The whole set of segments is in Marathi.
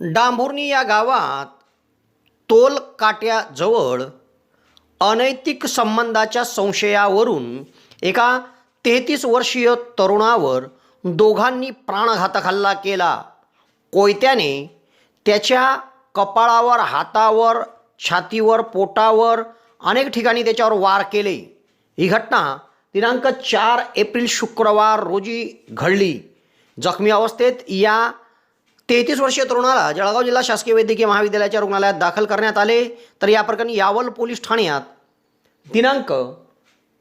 डांभुर्णी या गावात तोलकाट्याजवळ अनैतिक संबंधाच्या संशयावरून एका तेहतीस वर्षीय तरुणावर दोघांनी प्राणघातक हल्ला केला. कोयत्याने त्याच्या कपाळावर हातावर छातीवर पोटावर अनेक ठिकाणी त्याच्यावर वार केले. ही घटना दिनांक चार एप्रिल शुक्रवार रोजी घडली. जखमी अवस्थेत या तेहतीस वर्षीय तरुणाला जळगाव जिल्हा शासकीय वैद्यकीय महाविद्यालयाच्या रुग्णालयात दाखल करण्यात आले तर या प्रकरणी यावल पोलीस ठाण्यात. दिनांक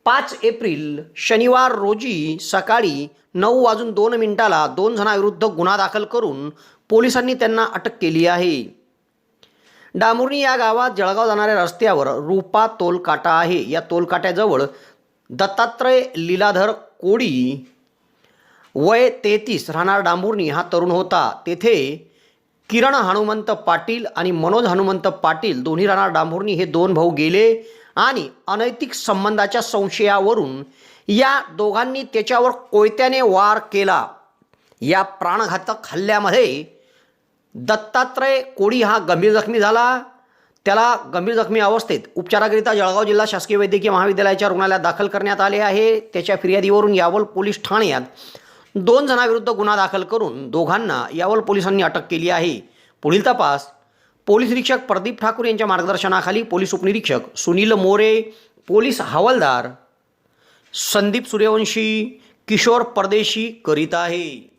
पाच एप्रिल शनिवार रोजी सकाळी नऊ वाजून दोन मिनिटाला दोन जणांविरुद्ध गुन्हा दाखल करून पोलिसांनी त्यांना अटक केली आहे. डांबुर्णी या गावात जळगाव जाणाऱ्या रस्त्यावर रूपा तोलकाटा आहे. या तोलकाट्याजवळ दत्तात्रय लीलाधर कोडी वय तेहतीस राहणार डांबुर्णी हा तरुण होता. तेथे किरण हनुमंत पाटील आणि मनोज हनुमंत पाटील दोन्ही राहणार डांबुर्णी हे दोन भाऊ गेले आणि अनैतिक संबंधाच्या संशयावरून या दोघांनी त्याच्यावर कोयत्याने वार केला. या प्राणघातक हल्ल्यामध्ये दत्तात्रय कोळी हा गंभीर जखमी झाला. त्याला गंभीर जखमी अवस्थेत उपचाराकरिता जळगाव जिल्हा शासकीय वैद्यकीय महाविद्यालयाच्या रुग्णालयात दाखल करण्यात आले आहे. त्याच्या फिर्यादीवरून यावल पोलीस ठाण्यात दोन जणांविरुद्ध गुन्हा दाखल करून दोघांना यावल पोलिसांनी अटक केली आहे. पुढील तपास. पोलीस निरीक्षक प्रदीप ठाकूर यांच्या मार्गदर्शनाखाली पोलीस उपनिरीक्षक सुनील मोरे पोलीस हवालदार संदीप सूर्यवंशी किशोर परदेशी करीत आहे.